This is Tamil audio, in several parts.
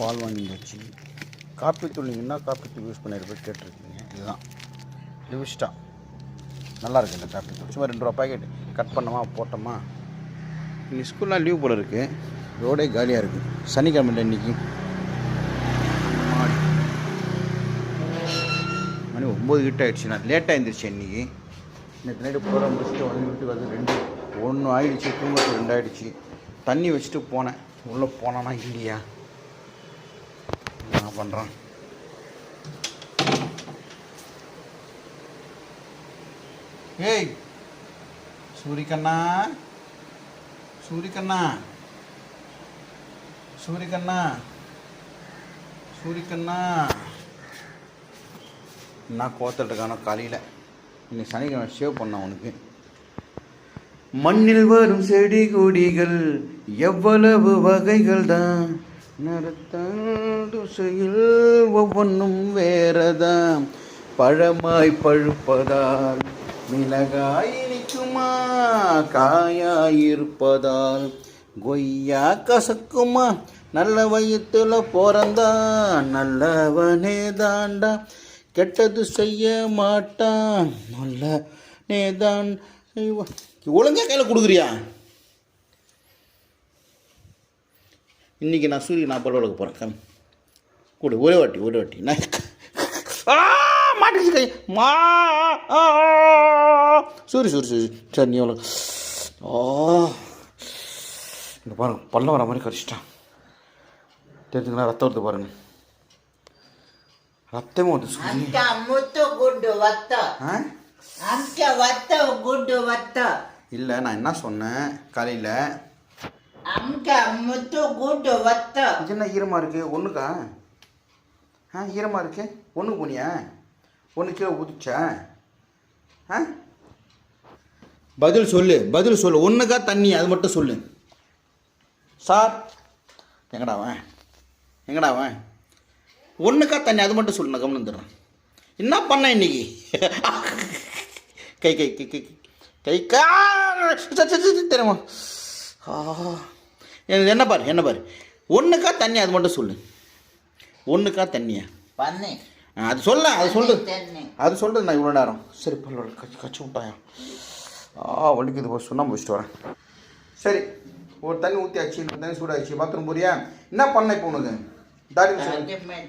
பால் வாங்கியாச்சு காப்பி தூள் நீங்கள் என்ன காப்பி தூள் யூஸ் பண்ணியிருப்பேன் கேட்டிருக்கீங்க? இதுதான். லிவிஸ்டா நல்லாயிருக்கு இந்த காப்பி தூள். சும்மா ரெண்டு ரூபா பாக்கெட் கட் பண்ணோமா போட்டோமா? இன்னைக்கு ஸ்கூல்லாம் லீவ் போல் இருக்குது ரோடே காலியாக இருக்குது சனிக்கிழமை இன்றைக்கி மணி ஒம்பது கிட்ட ஆகிடுச்சு நான் லேட்டாக எழுந்திரிச்சு இன்னைக்கு. நேற்று நைட்டு போகிற முடிச்சுட்டு வந்து வீட்டுக்கு வந்து ரெண்டு ஒன்று ஆயிடுச்சு தூங்கத்து ரெண்டு ஆகிடுச்சு தண்ணி வச்சுட்டு போனேன். உள்ளே போனேன்னா இல்லையா? என்ன பண்ணுறேன் ஏய் சூரிக்கண்ணா சூரிக்கண்ணா சூரிக்கண்ணா சூரிக்கண்ணா நான் கோத்துட்ருக்கானோ காலையில். இன்னைக்கு சனிக்கிழமை ஷேவ் பண்ணேன் உனக்கு. மண்ணில் வரும் செடி கொடிகள் எவ்வளவு வகைகள் தான் நடத்தையில் ஒவ்வொன்றும் வேறதாம். பழமாய் பழுப்பதால் மிளகாய் இனிக்குமா? காயாயிருப்பதால் கொய்யா கசக்குமா? நல்ல வயிற்றுல பிறந்தா நல்லவனே தாண்டா. கெட்டது செய்ய மாட்டான். நல்ல நேதான். ஒழுங்கா கையில் கொடுக்குறியா? இன்றைக்கி நான் சூரிய நான் பரவாயில்ல போகிறேன் கம். கூட ஒரே வாட்டி ஒரே வாட்டி. நான் மாட்டுச்சு கை. மா சூரி சூரி சூரி. சரி நீ எவ்வளோ ஓ இந்த பாருங்க பல்லம் வர மாதிரி கடிச்சிட்டான் தெரிஞ்சுங்களா ரத்தம் வருது பாருங்க. ரத்தமே வந்து முத்து குண்டு வத்த. அந்த வத்த குண்டு வத்த. இல்லை நான் என்ன சொன்னேன்? காலையில் என்ன ஈரமாக இருக்குது ஒன்றுக்கா ஆ ஈரமாக இருக்கு. ஒன்று போனியா? ஒன்று கீழே ஊதிச்சா ஆ? பதில் சொல்லு. பதில் சொல்லு. ஒன்றுக்கா தண்ணி அது மட்டும் சொல்லு. சார் எங்கடா அவன்? எங்கடா அவன்? ஒன்றுக்கா தண்ணி அது மட்டும் சொல்லு. நான் கவனம் தர்றேன் என்ன பண்ண இன்னைக்கு? கை கை கை கை கை. கா தெரியுமா? ஆ. என்ன பாரு என்ன பாரு. ஒன்றுக்கா தண்ணி அது மட்டும் சொல்லு. ஒன்றுக்கா தண்ணியா? அது சொல்ல அது சொல்லு. அது சொல்கிறது நான் இவ்வளோ நேரம். சரி பல்லோட கச்சி கச்சி விட்டாயா? ஆ வலிக்குது போய் சுண்ணாம்பு வச்சுட்டு வரேன். சரி ஒரு தண்ணி ஊற்றியாச்சு இன்னொரு தண்ணி சூடாச்சு பாத்ரூம் போறியா? என்ன பண்ண இப்போ உனக்கு? தாடி.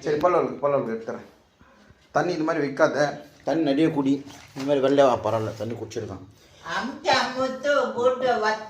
சரி பல்லவலுக்கு பல்லவலுக்கு எடுத்துறேன். தண்ணி இது மாதிரி வைக்காத. தண்ணி நிறைய குடி. இந்த மாதிரி வெள்ளை வா பரவாயில்ல தண்ணி குடிச்சிருக்கான்